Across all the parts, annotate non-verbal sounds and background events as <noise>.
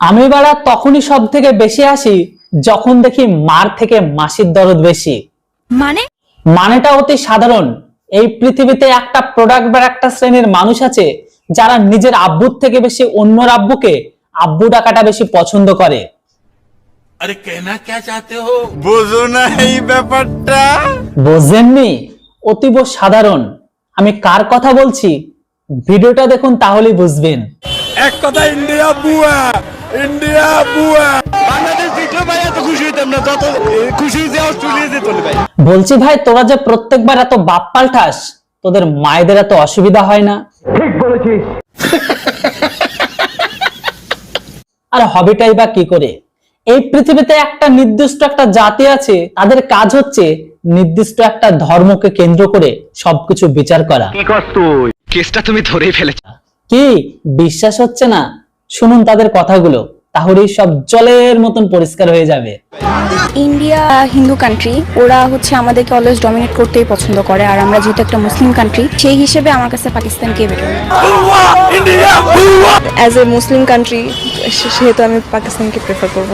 আমি বাড়া তখনই সব থেকে বেশি আসি যখন দেখি মার থেকে মাসির দরদ বেশি। মানে? মানেটা অতি সাধারণ। এই পৃথিবীতে একটা প্রোডাক্ট বা একটা শ্রেণির মানুষ আছে যারা নিজের আব্বুর থেকে বেশি অন্য আব্বুকে আব্বু ডাকাটা বেশি পছন্দ করে। আরে কেনা কে চাতে হো? বুঝো না এই ব্যাপারটা। বোঝেননি? অতীব সাধারণ। আমি কার কথা বলছি? ভিডিওটা দেখুন তাহলেই বুঝবেন। এক কথা ইন্ডিয়া বুয়া। ইন্ডিয়া বুয়া বাংলাদেশ জিতলো ভাই এত খুশি হইতাম না যত খুশি হয়েছে অস্ট্রেলিয়া যেত ভাই। বলছি ভাই তোরা যে প্রত্যেকবার এত বাপ পাল্টাস তোদের মায়েদের এত অসুবিধা হয় না? আর হবিটাই বা কি করে? এই পৃথিবীতে একটা নির্দিষ্ট একটা জাতি আছে তাদের কাজ হচ্ছে নির্দিষ্ট একটা ধর্মকে কেন্দ্র করে সবকিছু বিচার করা। কেসটা তুমি ধরেই ফেলেছ। কি? বিশ্বাস হচ্ছে না? শুনুন তাদের কথাগুলো তাহলেই সব জলের মতন পরিষ্কার হয়ে যাবে। ইন্ডিয়া হিন্দু কান্ট্রি ওরা হচ্ছে আমাদেরকে অলওয়েজ ডমিনেট করতেই পছন্দ করে আর আমরা যেহেতু একটা মুসলিম কান্ট্রি সেই হিসেবে আমার কাছে পাকিস্তানকে better as a Muslim country সেহেতু আমি পাকিস্তানকে প্রেফার করব।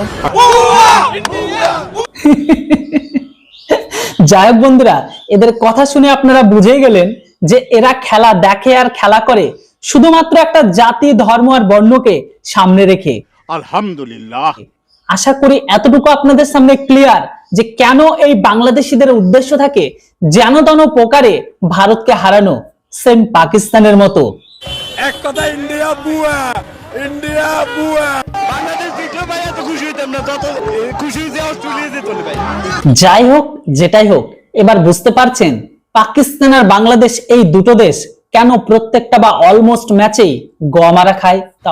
যাই হোক বন্ধুরা এদের কথা শুনে আপনারা বুঝে গেলেন যে এরা খেলা দেখে আর খেলা করে। শুধুমাত্র একটা জাতি ধর্ম আর বর্ণকে সামনে রেখে। আলহামদুলিল্লাহ। আশা করি এতটুকু আপনাদের সামনে ক্লিয়ার যে কেন এই বাংলাদেশিদের উদ্দেশ্য থাকে যেন তেন প্রকারে ভারতকে হারানো সেম পাকিস্তানের মতো। এক কথা ইন্ডিয়া বুয়া ইন্ডিয়া বুয়া। বাংলাদেশ জিতলো ভাই এত খুশি হইতাম না যত খুশি হয়েছে অস্ট্রেলিয়া যেত ভাই। যাই হোক যেটাই হোক এবার বুঝতে পারছেন পাকিস্তান আর বাংলাদেশ এই দুটো দেশ কেন প্রত্যেকটা বা অলমোস্ট ম্যাচে গোয়া মারা খায়? তা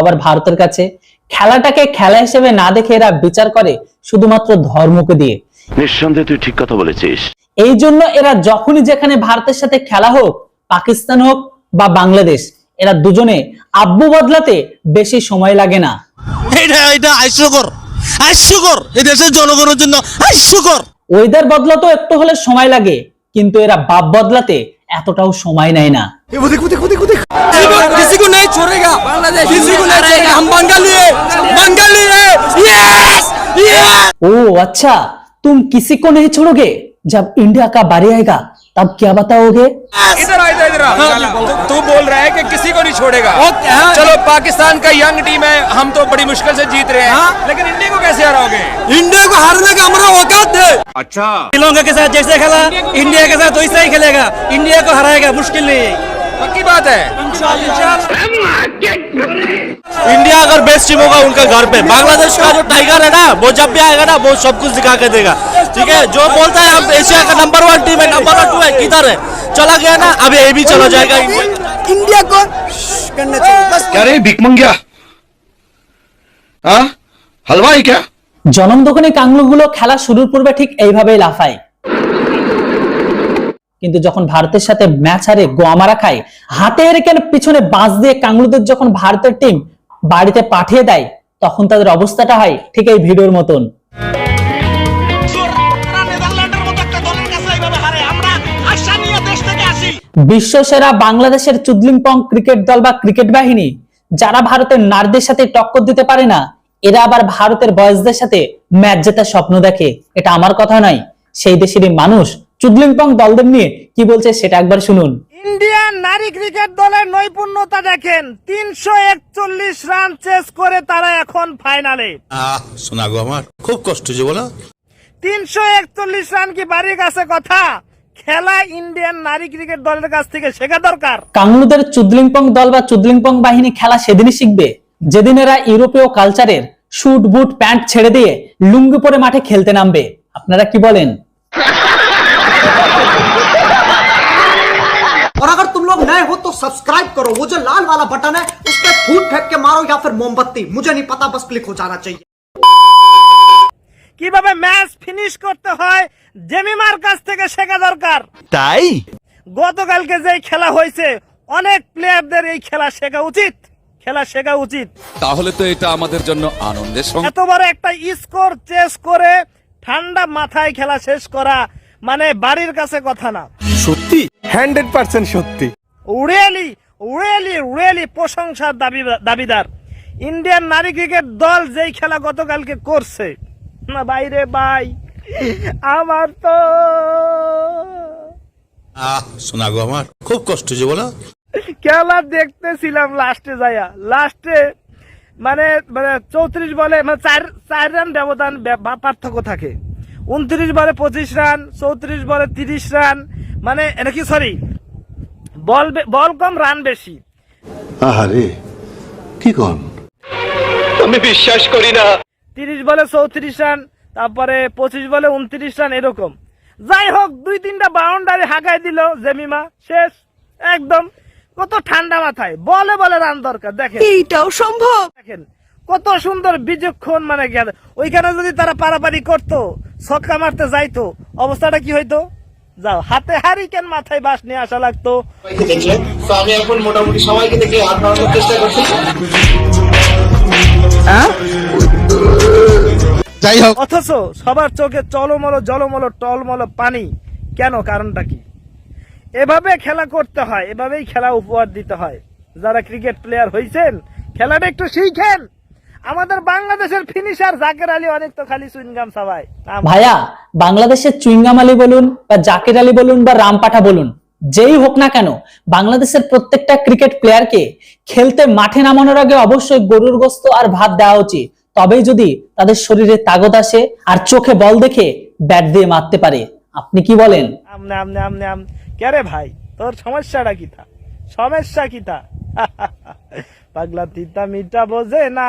আবার ভারতের কাছে? খেলাটাকে খেলা হিসেবে না দেখে এরা বিচার করে শুধুমাত্র ধর্মকে দিয়ে। নিঃসন্দেহে তুই ঠিক কথা বলেছিস। এই জন্য এরা যখনই যেখানে ভারতের সাথে খেলা হোক পাকিস্তান হোক বা বাংলাদেশ এরা দুজনে আব্বু বদলাতে বেশি সময় লাগে না। এদেশের জনগণের জন্য ওয়েদার বদলাতেও একটু হলে সময় লাগে। কিন্তু এরা বাপ বদলাতে এতটাও সময় নেয় না किसी को नहीं छोड़ेगा बांग्लादेश किसी को नहीं छोड़ेगा हम बंगाली है बंगाली है यस यस ओ अच्छा तुम किसी को नहीं छोड़ोगे जब इंडिया का बारी आएगा तब क्या बताओगे इधर आ इधर इधर आ तू- बोल रहा है कि किसी को नहीं छोड़ेगा। ओके, हाँ। चलो पाकिस्तान का यंग टीम है हम तो बड़ी मुश्किल से जीत रहे हैं। हाँ। लेकिन इंडिया को कैसे हराओगे? इंडिया को हारने का हमारा औकात है। अच्छा। श्रीलंका के साथ जैसे खेला इंडिया के साथ वैसा ही खेलेगा। इंडिया को हराएगा मुश्किल नहीं है। पक्की बात है। इंडिया अगर बेस्ट टीम होगा उनका घर पे। बांग्लादेश का जो टाइगर है ना वो जब भी आएगा ना वो सब कुछ दिखा के देगा। ठीक है? जो बोलता है हम एशिया का नंबर वन टीम है नंबर वन टू है किधर है? चला गया ना अभी ये भी चला जाएगा इंडिया को करना चाहिए बस क्या रे भिक मंगिया हाँ हलवाई क्या জনম দোকানে কাংলুগুলো খেলা শুরুর পূর্বে ঠিক এইভাবেই লাফায় কিন্তু যখন ভারতের সাথে ম্যাচ হারে গোয়ামারা খায় হাতে হেরে কেন পিছনে বাঁশ দিয়ে কাংলুদের যখন ভারতের টিম বাড়িতে পাঠিয়ে দেয় তখন তাদের অবস্থাটা হয় ঠিক এই ভিডিওর মতন বিশ্বসেরা বাংলাদেশের চুদলিংপং ক্রিকেট দল বা ক্রিকেট বাহিনী যারা ভারতের নারীদের সাথে টক্কর দিতে পারে না এরা আবার ভারতের বয়সদের সাথে ম্যাচ জেতার স্বপ্ন দেখে। এটা আমার কথা নয় সেই দেশেরই মানুষ। চুদলিংপং দলদের নিয়ে কি বলছে সেটা একবার শুনুন। ইন্ডিয়ান নারী ক্রিকেট দলের নৈপুণ্যতা দেখেন তিনশো একচল্লিশ রান চেস করে তারা এখন ফাইনালে। শোনা গো আমার খুব কষ্ট যে বলো। তিনশো একচল্লিশ রান কি বাড়ির কাছে কথা? খেলা ইন্ডিয়ান নারী ক্রিকেট দলের কাছ থেকে শেখা দরকার কাংলুদের চুদলিংপং দল বা চুদলিংপং বাহিনী খেলা সেদিনই শিখবে যেদিন এরা ইউরোপীয় কালচারের শুট বুট প্যান্ট ছেড়ে দিয়ে লুঙ্গি পরে মাঠে খেলতে নামবে আপনারা কি বলেন और अगर तुम लोग नए हो तो सब्सक्राइब करो वो जो लाल वाला बटन है उस पर फूट फेंक के मारो या फिर मोमबत्ती मुझे नहीं पता बस क्लिक हो जाना चाहिए কীভাবে ম্যাচ ফিনিশ করতে হয় জেমিমার কাছ থেকে শেখা দরকার। তাই? গতকালকে যে খেলা হয়েছে অনেক প্লেয়ারদের এই খেলা শেখা উচিত। খেলা শেখা উচিত। তাহলে তো এটা আমাদের জন্য আনন্দের সঙ্গে এত বড় একটা স্কোর চেস করে ঠান্ডা মাথায় খেলা শেষ করা মানে বাড়ির কাছে কথা না। সত্যি? হান্ড্রেড পার্সেন্ট সত্যি। রিয়েলি রিয়েলি রিয়েলি প্রশংসার দাবি দাবিদার। ইন্ডিয়ান নারী ক্রিকেট দল যেই খেলা গতকালকে করছে না বাইরে ভাই আমার তো। আহ শোনা গো আমার খুব কষ্ট যে বলো। খেলা দেখতেছিলাম লাস্টে যাইয়া। লাস্টে মানে মানে চৌত্রিশ বলে মানে চার চার রান ব্যবধান ব্য- বা- পার্থক্য থাকে। উনত্রিশ বলে পঁচিশ রান চৌত্রিশ বলে তিরিশ রান মানে এটা কি সরি বল বল কম রান বেশি। আহারে কি কম আমি বিশ্বাস করি না। তিরিশ বলে চৌত্রিশ রান তারপরে পঁচিশ বলে উনত্রিশ রান এরকম। যাই হোক দুই তিনটা বাউন্ডারি হাঁকাই দিল জেমিমা। শেষ একদম। কত ঠান্ডা মাথায় বলে বলে রান দরকার দেখেন। এইটাও সম্ভব। দেখেন কত সুন্দর বিচক্ষণ মানে ওইখানে যদি তারা পারাপারি করতো ছক্কা মারতে যাইতো অবস্থাটা কি হইতো? যাও হাতে হারিকেন মাথায় বাস নিয়ে আসা লাগতো। দেখলে। তো আমি এখন মোটামুটি সবাইকে দেখে হাত চেষ্টা করছি। যাই হোক। অথচ সবার চোখে চলমল জলমল টলমল পানি। কেন? কারণটা কি? এভাবে খেলা করতে হয় এভাবেই খেলা উপহার দিতে হয়। যারা ক্রিকেট প্লেয়ার হয়েছেন খেলাটা একটু শিখেন। আমাদের বাংলাদেশের ফিনিশার জাকের আলী অনেক তো খালি সুইনগাম সবাই ভাইয়া বাংলাদেশের চুইংগাম আলী বলুন বা জাকের আলী বলুন বা রামপাঠা বলুন যেই হোক না কেন বাংলাদেশের প্রত্যেকটা ক্রিকেট প্লেয়ারকে খেলতে মাঠে নামানোর আগে অবশ্যই গরুর গোস্ত আর ভাত দেওয়া উচিত। তবেই যদি তাদের শরীরে তাগত আসে আর চোখে বল দেখে ব্যাট দিয়ে মারতে পারে। আপনি কি বলেন? আমনে আমনে আমনে আম কে রে ভাই? তোর সমস্যাটা কি থা সমস্যা কি থা <laughs> পাগলা তিতা মিটা বোঝে না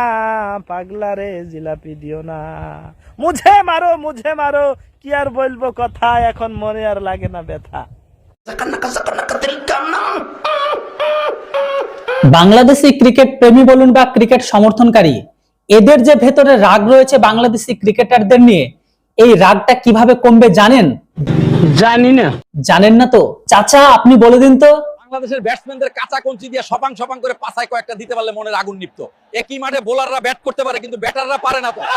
পাগলা রে জিলাপি দিও না। মুঝে মারো মুঝে মারো কি আর বলব কথা এখন মনে আর লাগে না ব্যথা। বাংলাদেশি ক্রিকেট প্রেমী বলুন বা ক্রিকেট সমর্থনকারী এদের যে ভেতরে রাগ রয়েছে বাংলাদেশি ক্রিকেটারদের নিয়ে এই রাগটা কীভাবে কমবে জানেন? জানি না। জানেন না তো? চাচা আপনি বলে দিন তো। বাংলাদেশের ব্যাটসম্যানদের কাঁচা কঞ্চি দিয়ে সপাং সপাং করে পাছায় কয়েকটা দিতে পারলে মনের আগুন নিপ্ত একই মাঠে বোলাররা ব্যাট করতে পারে কিন্তু ব্যাটাররা পারে না তো। <laughs>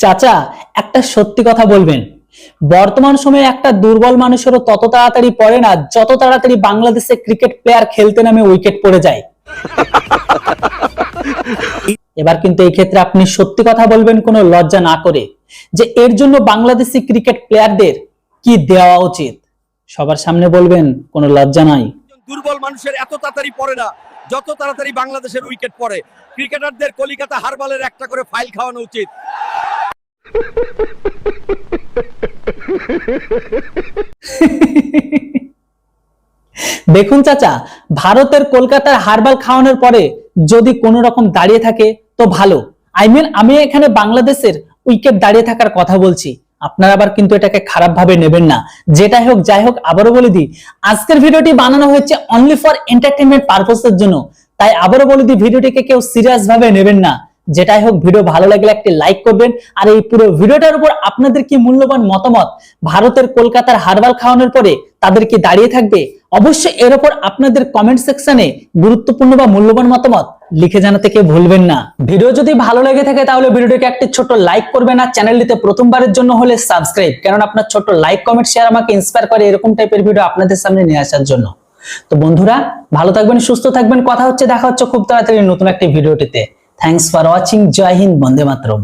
চাচা একটা সত্যি কথা বলবেন। বর্তমান সময়ে একটা দুর্বল মানুষেরও তত তাড়াতাড়ি পড়ে না, যত তাড়াতাড়ি বাংলাদেশে ক্রিকেট প্লেয়ার খেলতে নামে উইকেট পড়ে যায়। এবার কিন্তু এই ক্ষেত্রে আপনি সত্যি কথা বলবেন কোনো লজ্জা না করে যে এর জন্য বাংলাদেশি ক্রিকেট প্লেয়ারদের কি দেওয়া উচিত? সবার সামনে বলবেন, কোনো লজ্জা নাই। দুর্বল মানুষের এত তাড়াতাড়ি পড়ে না, যত তাড়াতাড়ি বাংলাদেশের উইকেট পড়ে। ক্রিকেটারদের কলিকাতা হারবালের একটা করে ফাইল খাওয়ানো উচিত। দেখুন চাচা, ভারতের কলকাতার হারবাল খাওয়ানোর পরে যদি কোনো রকম দাঁড়িয়ে থাকে, তো ভালো। আই মিন আমি এখানে বাংলাদেশের উইকেট দাঁড়িয়ে থাকার কথা বলছি। আপনারা আবার কিন্তু এটাকে খারাপ ভাবে নেবেন না। যেটাই হোক, যাই হোক, আবারও বলে দিই, আজকের ভিডিওটি বানানো হয়েছে অনলি ফর এন্টারটেনমেন্ট পারপোসের জন্য। তাই আবারও বলে দিই, ভিডিওটিকে কেউ সিরিয়াস ভাবে নেবেন না। যেটাই হোক, ভিডিও ভালো লাগলে একটি লাইক করবেন। আর এই পুরো ভিডিওটার উপর আপনাদের কি মূল্যবান মতামত? ভারতের কলকাতার হারবাল খাওয়ানোর পরে তাদের কি দাঁড়িয়ে থাকবে? অবশ্যই এর উপর আপনাদের কমেন্ট সেকশনে গুরুত্বপূর্ণ বা মূল্যবান মতামত লিখে জানাতে কেউ ভুলবেন না। ভিডিও যদি ভালো লেগে থাকে, তাহলে ভিডিওটিকে একটি ছোট লাইক করবেন আর চ্যানেলটিতে প্রথমবারের জন্য হলে সাবস্ক্রাইব কারণ আপনার ছোট লাইক কমেন্ট শেয়ার আমাকে ইন্সপায়ার করে এরকম টাইপের ভিডিও আপনাদের সামনে নিয়ে আসার জন্য। তো বন্ধুরা, ভালো থাকবেন, সুস্থ থাকবেন। কথা হচ্ছে, দেখা হচ্ছে খুব তাড়াতাড়ি নতুন একটি ভিডিওটিতে। Thanks for watching Jai Hind Vande Mataram